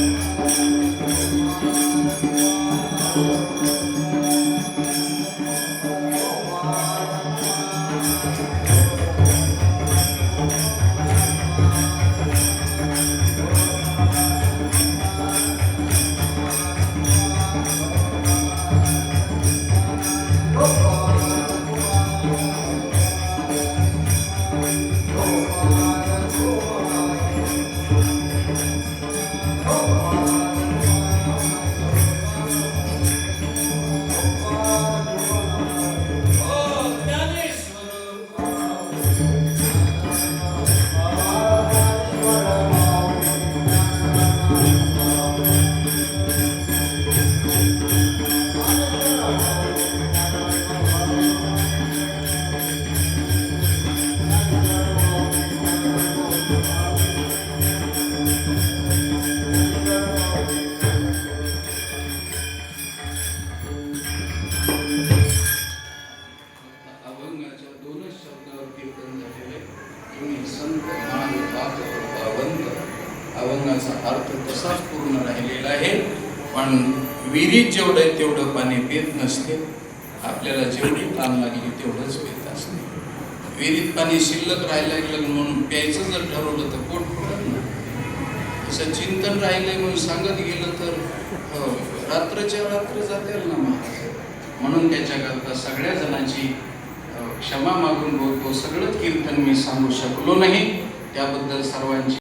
Thank संत मान पाप पावंत अभंगाचा अर्थ तसाच पूर्ण राहिलेला आहे. पण विहिरीत जेवढं आहे तेवढं पाणी पित नसते. आपल्याला जेवढी ताण लागली तेवढंच पित असते. विहिरीत पाणी शिल्लक राहायला लागलं म्हणून प्यायचं जर ठरवलं तर पोट फुटत ना तसं चिंतन राहिलंय म्हणून सांगत गेलं तर हो, रात्रच्या रात्र जातील ना महाराज. म्हणून त्याच्याकरता सगळ्या जणांची क्षमा मागून बोलतो सगळं कीर्तन मी सांगू शकलो नाही. त्याबद्दल सर्वांची